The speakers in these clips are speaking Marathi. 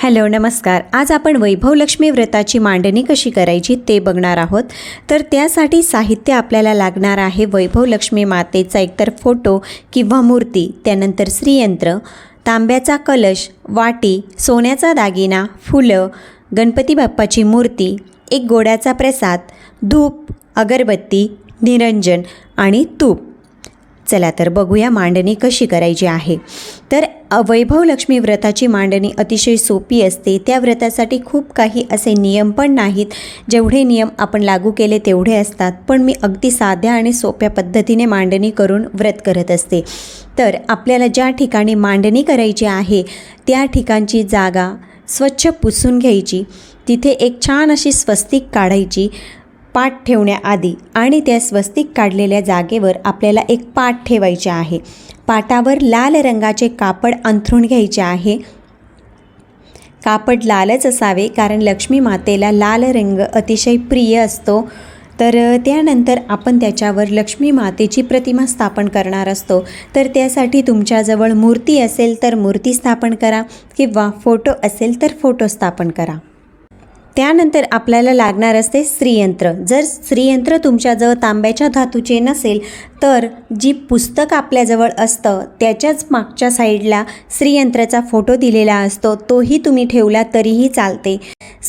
हॅलो नमस्कार. आज आपण वैभव लक्ष्मी व्रताची मांडणी कशी करायची ते बघणार आहोत. तर त्यासाठी साहित्य आपल्याला लागणार आहे वैभव लक्ष्मी मातेचा एकतर फोटो किंवा मूर्ती त्यानंतर श्रीयंत्र तांब्याचा कलश वाटी सोन्याचा दागिना फुलं गणपती बाप्पाची मूर्ती एक गोड्याचा प्रसाद धूप अगरबत्ती निरंजन आणि तूप. चला तर बघूया मांडणी कशी करायची आहे. तर वैभव लक्ष्मी व्रताची मांडणी अतिशय सोपी असते. त्या व्रतासाठी खूप काही असे नियम पण नाहीत. जेवढे नियम आपण लागू केले तेवढे असतात. पण मी अगदी साध्या आणि सोप्या पद्धतीने मांडणी करून व्रत करत असते. तर आपल्याला ज्या ठिकाणी मांडणी करायची आहे त्या ठिकाणची जागा स्वच्छ पुसून घ्यायची. तिथे एक छान अशी स्वस्तिक काढायची. पाठ ठेवण्याआधी आणि त्या स्वस्तिक काढलेल्या जागेवर आपल्याला एक पाठ ठेवायचे आहे. पाटावर लाल रंगाचे कापड अंथरून घ्यायचे आहे. कापड लालच असावे कारण लक्ष्मी मातेला लाल रंग अतिशय प्रिय असतो. तर त्यानंतर आपण त्याच्यावर लक्ष्मी मातेची प्रतिमा स्थापन करणार असतो. तर त्यासाठी तुमच्याजवळ मूर्ती असेल तर मूर्ती स्थापन करा किंवा फोटो असेल तर फोटो स्थापन करा. त्यानंतर आपल्याला लागणार असते श्रीयंत्र. जर श्रीयंत्र तुमच्याजवळ तांब्याच्या धातूचे नसेल तर जी पुस्तक आपल्याजवळ असतं त्याच्याच मागच्या साईडला श्रीयंत्राचा फोटो दिलेला असतो. तोही तुम्ही ठेवला तरीही चालते.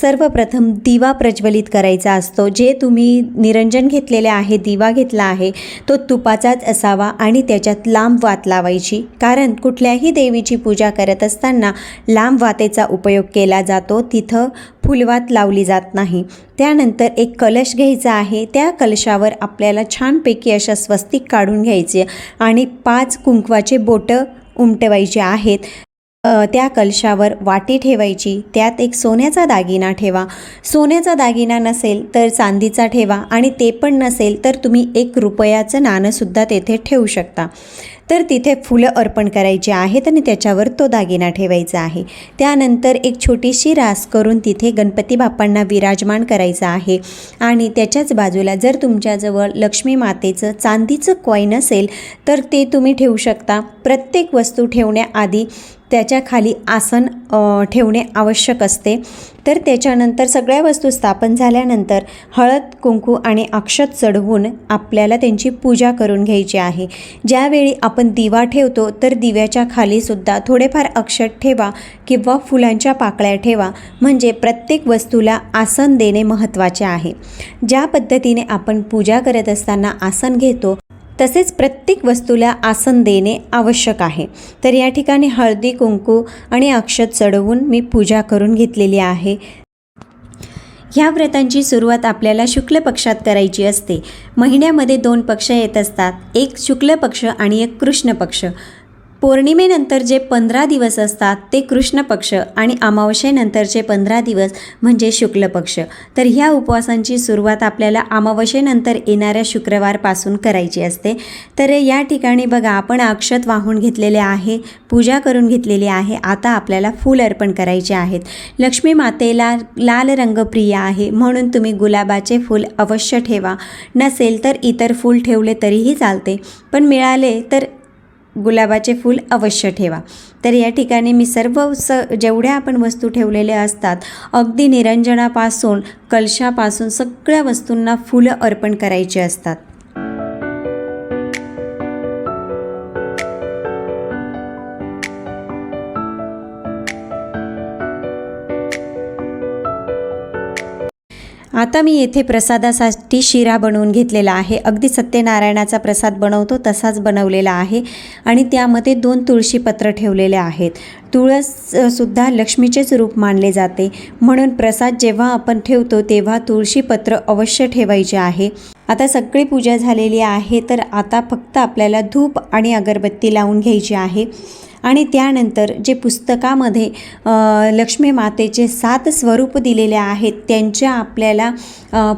सर्वप्रथम दिवा प्रज्वलित करायचा असतो. जे तुम्ही निरंजन घेतलेले आहे दिवा घेतला आहे तो तुपाचाच असावा आणि त्याच्यात लांब वात लावायची. कारण कुठल्याही देवीची पूजा करत असताना लांब वातेचा उपयोग केला जातो. तिथं फुलवात लावली जात नाही. त्यानंतर एक कलश घ्यायचा आहे. त्या कलशावर आपल्याला छानपैकी अशा स्वस्तिक काढून घ्यायचे आणि पाच कुंकवाचे बोटं उमटवायचे आहेत. त्या कलशावर वाटी ठेवायची. त्यात एक सोन्याचा दागिना ठेवा. सोन्याचा दागिना नसेल तर चांदीचा ठेवा आणि ते पण नसेल तर तुम्ही एक रुपयाचं नाणंसुद्धा तेथे ठेवू शकता. तर तिथे फुलं अर्पण करायची आहेत आणि त्याच्यावर तो दागिना ठेवायचा आहे. त्यानंतर एक छोटीशी रास करून तिथे गणपती बाप्पांना विराजमान करायचं आहे. आणि त्याच्याच बाजूला जर तुमच्याजवळ लक्ष्मी मातेचं चांदीचं कॉईन असेल तर ते तुम्ही ठेवू शकता. प्रत्येक वस्तू ठेवण्याआधी त्याच्याखाली आसन ठेवणे आवश्यक असते. तर त्याच्यानंतर सगळ्या वस्तू स्थापन झाल्यानंतर हळद कुंकू आणि अक्षत चढवून आपल्याला त्यांची पूजा करून घ्यायची आहे. ज्यावेळी आपण दिवा ठेवतो तर दिव्याच्या खालीसुद्धा थोडेफार अक्षत ठेवा किंवा फुलांच्या पाकळ्या ठेवा. म्हणजे प्रत्येक वस्तूला आसन देणे महत्त्वाचे आहे. ज्या पद्धतीने आपण पूजा करत असताना आसन घेतो तसेच प्रत्येक वस्तूला आसन देणे आवश्यक आहे. तर या ठिकाणी हळदी कुंकू आणि अक्षत चढवून मी पूजा करून घेतलेली आहे. ह्या व्रतांची सुरुवात आपल्याला शुक्ल पक्षात करायची असते. महिन्यामध्ये दोन पक्ष येत असतात. एक शुक्ल पक्ष आणि एक कृष्ण पक्ष. पौर्णिमेनंतर जे पंधरा दिवस असतात ते कृष्ण पक्ष आणि अमावस्येनंतरचे पंधरा दिवस म्हणजे शुक्ल पक्ष. तर ह्या उपवासांची सुरुवात आपल्याला अमावस्येनंतर येणाऱ्या शुक्रवारपासून करायची असते. तर या ठिकाणी बघा आपण अक्षत वाहून घेतलेले आहे पूजा करून घेतलेली आहे आता आपल्याला फूल अर्पण करायचे आहेत. लक्ष्मी मातेला लाल रंग प्रिय आहे म्हणून तुम्ही गुलाबाचे फूल अवश्य ठेवा. नसेल तर इतर फूल ठेवले तरीही चालते. पण मिळाले तर गुलाबाचे फूल अवश्य ठेवा. तर या ठिकाणी मी सर्व स जेवढ्या आपण वस्तू ठेवलेल्या असतात अगदी निरंजनापासून कलशापासून सगळ्या वस्तूंना फुलं अर्पण करायची असतात. आता मी येथे प्रसादासाठी शिरा बनवून घेतलेला आहे. अगदी सत्यनारायणाचा प्रसाद बनवतो तसाच बनवलेला आहे आणि त्यामध्ये दोन तुळशीपत्र ठेवलेले आहेत. तुळस सुद्धा लक्ष्मीचेच रूप मानले जाते. म्हणून प्रसाद जेव्हा आपण ठेवतो तेव्हा तुळशीपत्र अवश्य ठेवायचे आहे. आता सगळी पूजा झालेली आहे तर आता फक्त आपल्याला धूप आणि अगरबत्ती लावून घ्यायची आहे. आणि त्यानंतर जे पुस्तकामध्ये लक्ष्मी मातेचे सात स्वरूप दिलेले आहेत त्यांच्या आपल्याला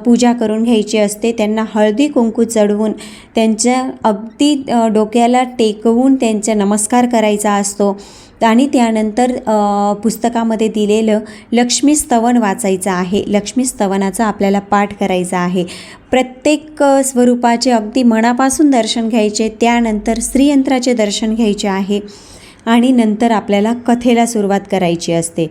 पूजा करून घ्यायची असते. त्यांना हळदी कुंकू चढवून त्यांच्या अगदी डोक्याला टेकवून त्यांचा नमस्कार करायचा असतो. आणि त्यानंतर पुस्तकामध्ये दिलेलं लक्ष्मी स्तवन वाचायचं आहे. लक्ष्मी स्तवनाचा आपल्याला पाठ करायचा आहे. प्रत्येक स्वरूपाचे अगदी मनापासून दर्शन घ्यायचे. त्यानंतर श्रीयंत्राचे दर्शन घ्यायचे आहे. आणि नंतर आपल्याला कथेला सुरुवात करायची असते.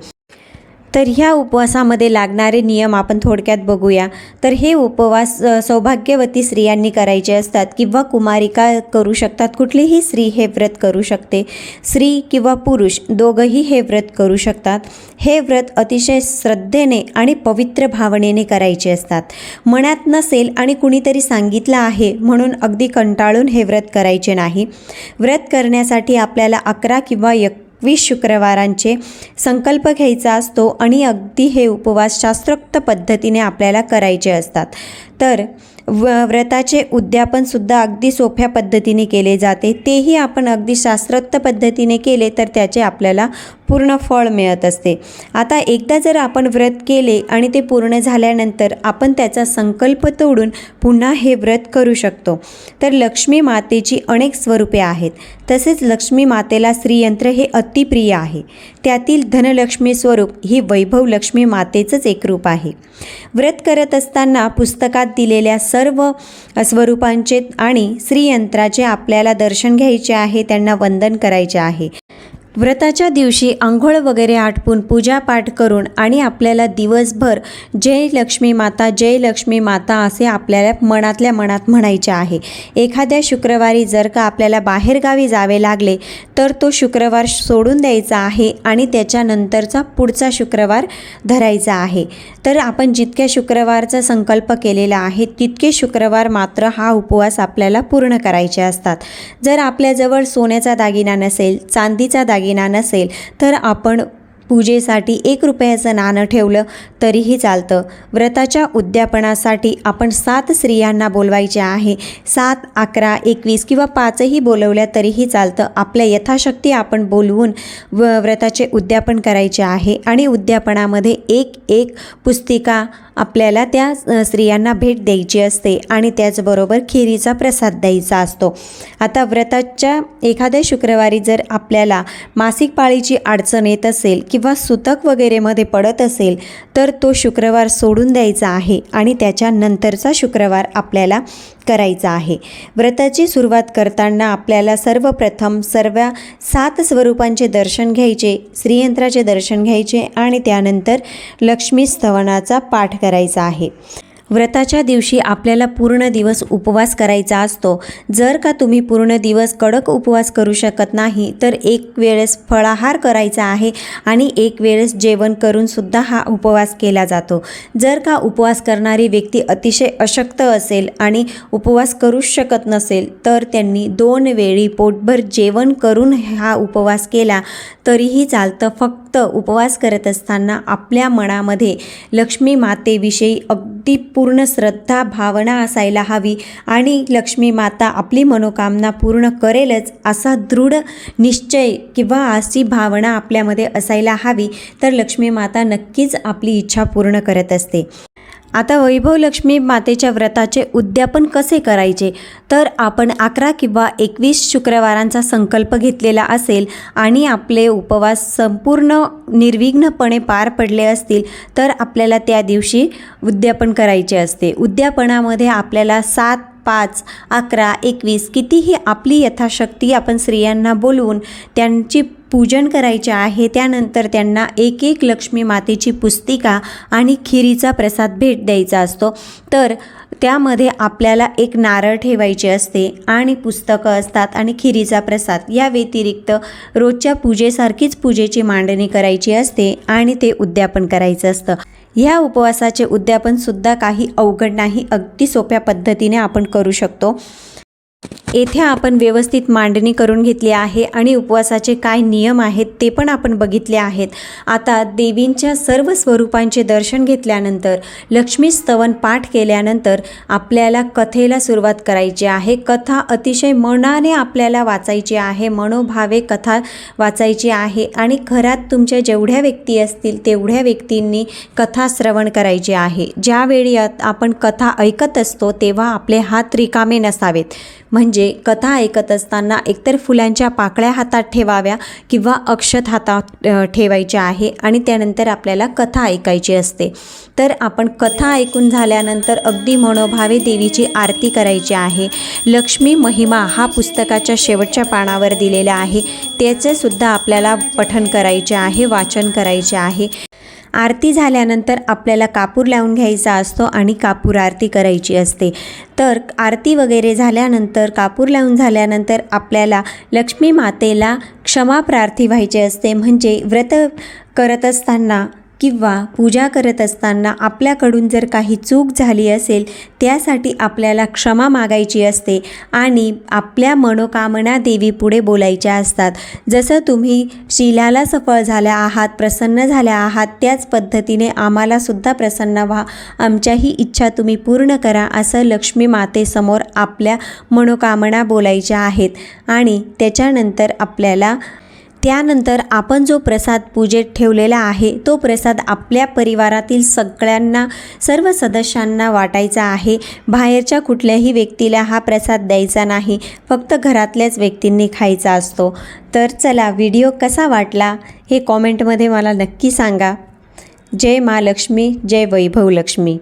तर ह्या उपवासामध्ये लागणारे नियम आपण थोडक्यात बघूया. तर हे उपवास सौभाग्यवती स्त्रियांनी करायचे असतात किंवा कुमारिका करू शकतात. कुठलीही स्त्री हे व्रत करू शकते. स्त्री किंवा पुरुष दोघंही हे व्रत करू शकतात. हे व्रत अतिशय श्रद्धेने आणि पवित्र भावनेने करायचे असतात. मनात नसेल आणि कुणीतरी सांगितलं आहे म्हणून अगदी कंटाळून हे व्रत करायचे नाही. व्रत करण्यासाठी आपल्याला अकरा किंवा वीस शुक्रवारांचे संकल्प घ्यायचा असतो आणि अगदी हे उपवास शास्त्रोक्त पद्धतीने आपल्याला करायचे असतात. तर व व्रताचे उद्यापनसुद्धा अगदी सोप्या पद्धतीने केले जाते. तेही आपण अगदी शास्त्रोक्त पद्धतीने केले तर त्याचे आपल्याला पूर्ण फळ मिळत असते. आता एकदा जर आपण व्रत केले आणि ते पूर्ण झाल्यानंतर आपण त्याचा संकल्प तोडून पुन्हा हे व्रत करू शकतो. तर लक्ष्मी मातेची अनेक स्वरूपे आहेत. तसेच लक्ष्मी मातेला श्रीयंत्र हे अतिप्रिय आहे. त्यातील धनलक्ष्मी स्वरूप ही वैभव लक्ष्मी मातेचंच एक रूप आहे. व्रत करत असताना पुस्तकात दिलेल्या सर्व स्वरूपांचे आणि श्रीयंत्राचे आपल्याला दर्शन घ्यायचे आहे त्यांना वंदन करायचे आहे. व्रताच्या दिवशी आंघोळ वगैरे आटपून पूजापाठ करून आणि आपल्याला दिवसभर जय लक्ष्मी माता जय लक्ष्मी माता असे आपल्याला मनातल्या मनात म्हणायचे आहे. एखाद्या शुक्रवारी जर का आपल्याला बाहेरगावी जावे लागले तर तो शुक्रवार सोडून द्यायचा आहे आणि त्याच्यानंतरचा पुढचा शुक्रवार धरायचा आहे. तर आपण जितक्या शुक्रवारचा संकल्प केलेला आहे तितके शुक्रवार मात्र हा उपवास आपल्याला पूर्ण करायचे असतात. जर आपल्याजवळ सोन्याचा दागिना नसेल चांदीचा दागिना नसेल तर आपण पूजेसाठी एक रुपयाचं नाणं ठेवलं तरीही चालतं. व्रताच्या उद्यापनासाठी आपण सात स्त्रियांना बोलवायचे आहे. सात अकरा एकवीस किंवा पाचही बोलवल्या तरीही चालतं. आपल्या यथाशक्ती आपण बोलवून व व्रताचे उद्यापन करायचे आहे. आणि उद्यापनामध्ये एक एक पुस्तिका आपल्याला त्या स्त्रियांना भेट द्यायची असते आणि त्याचबरोबर खिरीचा प्रसाद द्यायचा असतो. आता व्रताच्या एखाद्या शुक्रवारी जर आपल्याला मासिक पाळीची अडचण येत असेल किंवा सुतक वगैरेमध्ये पडत असेल तर तो शुक्रवार सोडून द्यायचा आहे आणि त्याच्यानंतरचा शुक्रवार आपल्याला करायचा आहे. व्रताची सुरुवात करताना आपल्याला सर्वप्रथम सर्व सात स्वरूपांचे दर्शन घ्यायचे श्रीयंत्राचे दर्शन घ्यायचे आणि त्यानंतर लक्ष्मी स्तवनाचा पाठ करायचा. करायचा आहे. व्रताच्या दिवशी आपल्याला पूर्ण दिवस उपवास करायचा असतो. जर का तुम्ही पूर्ण दिवस कडक उपवास करू शकत नाही तर एक वेळेस फळाहार करायचा आहे आणि एक वेळेस जेवण करूनसुद्धा हा उपवास केला जातो. जर का उपवास करणारी व्यक्ती अतिशय अशक्त असेल आणि उपवास करूच शकत नसेल तर त्यांनी दोन वेळी पोटभर जेवण करून हा उपवास केला तरीही चालतं फक्त फक्त उपवास करत असताना आपल्या मनामध्ये लक्ष्मी मातेविषयी अगदी पूर्ण श्रद्धा भावना असायला हवी आणि लक्ष्मी माता आपली मनोकामना पूर्ण करेलच असा दृढ निश्चय किंवा अशी भावना आपल्यामध्ये असायला हवी तर लक्ष्मी माता नक्कीच आपली इच्छा पूर्ण करत असते. आता वैभव लक्ष्मी मातेच्या व्रताचे उद्यापन कसे करायचे? तर आपण अकरा किंवा एकवीस शुक्रवारांचा संकल्प घेतलेला असेल आणि आपले उपवास संपूर्ण निर्विघ्नपणे पार पडले असतील तर आपल्याला त्या दिवशी उद्यापन करायचे असते. उद्यापनामध्ये आपल्याला सात पाच अकरा एकवीस कितीही आपली यथाशक्ती आपण स्त्रियांना बोलवून त्यांची पूजन करायचे आहे त्यानंतर त्यांना एक एक लक्ष्मी मातेची पुस्तिका आणि खिरीचा प्रसाद भेट द्यायचा असतो. तर त्यामध्ये आपल्याला एक नारळ ठेवायचे असते आणि पुस्तकं असतात आणि खिरीचा प्रसाद. या व्यतिरिक्त रोजच्या पूजेसारखीच पूजेची मांडणी करायची असते आणि ते उद्यापन करायचं असतं. ह्या उपवासाचे उद्यापनसुद्धा काही अवघड नाही. अगदी सोप्या पद्धतीने आपण करू शकतो. येथे आपण व्यवस्थित मांडणी करून घेतली आहे आणि उपवासाचे काय नियम आहेत ते पण आपण बघितले आहेत. आता देवींच्या सर्व स्वरूपांचे दर्शन घेतल्यानंतर लक्ष्मी स्तवन पाठ केल्यानंतर आपल्याला कथेला सुरुवात करायची आहे. कथा अतिशय मनाने आपल्याला वाचायची आहे मनोभावे कथा वाचायची आहे आणि घरात तुमच्या जेवढ्या व्यक्ती असतील तेवढ्या व्यक्तींनी कथा श्रवण करायची आहे. ज्यावेळी आपण कथा ऐकत असतो तेव्हा आपले हात रिकामे नसावेत. म्हणजे कथा ऐकत असताना एकतर फुलांच्या पाकळ्या हातात ठेवाव्या किंवा अक्षत हातात ठेवायच्या ठेवायचे आहे आणि त्यानंतर आपल्याला कथा ऐकायची असते. तर आपण कथा ऐकून झाल्यानंतर अगदी मनोभावे देवीची आरती करायची आहे. लक्ष्मी महिमा हा पुस्तकाच्या शेवटच्या पानावर दिलेला आहे. त्याचे सुद्धा आपल्याला पठन करायचे आहे वाचन करायचे आहे. आरती झाल्यानंतर आपल्याला कापूर लावून घ्यायचा असतो आणि कापूर आरती करायची असते. तर आरती वगैरे झाल्यानंतर कापूर लावून झाल्यानंतर आपल्याला लक्ष्मी मातेला क्षमा प्रार्थी व्हायचे असते. म्हणजे व्रत करत असताना किंवा पूजा करत असताना आपल्याकडून जर काही चूक झाली असेल त्यासाठी आपल्याला क्षमा मागायची असते आणि आपल्या मनोकामना देवीपुढे बोलायच्या असतात. जसं तुम्ही शिलाला सफळ झाल्या आहात प्रसन्न झाल्या आहात त्याच पद्धतीने आम्हालासुद्धा प्रसन्न व्हा. आमच्याही इच्छा तुम्ही पूर्ण करा असं लक्ष्मी मातेसमोर आपल्या मनोकामना बोलायच्या आहेत आणि त्याच्यानंतर आपल्याला त्यानंतर आपण जो प्रसाद पूजेत ठेवलेला आहे तो प्रसाद आपल्या परिवारातील सगळ्यांना सर्व सदस्यांना वाटायचा आहे. बाहेरच्या कुठल्याही व्यक्तीला हा प्रसाद द्यायचा नाही. फक्त घरातल्याच व्यक्तींनी खायचा असतो. तर चला व्हिडिओ कसा वाटला हे कॉमेंटमध्ये मला नक्की सांगा. जय महालक्ष्मी जय वैभव लक्ष्मी.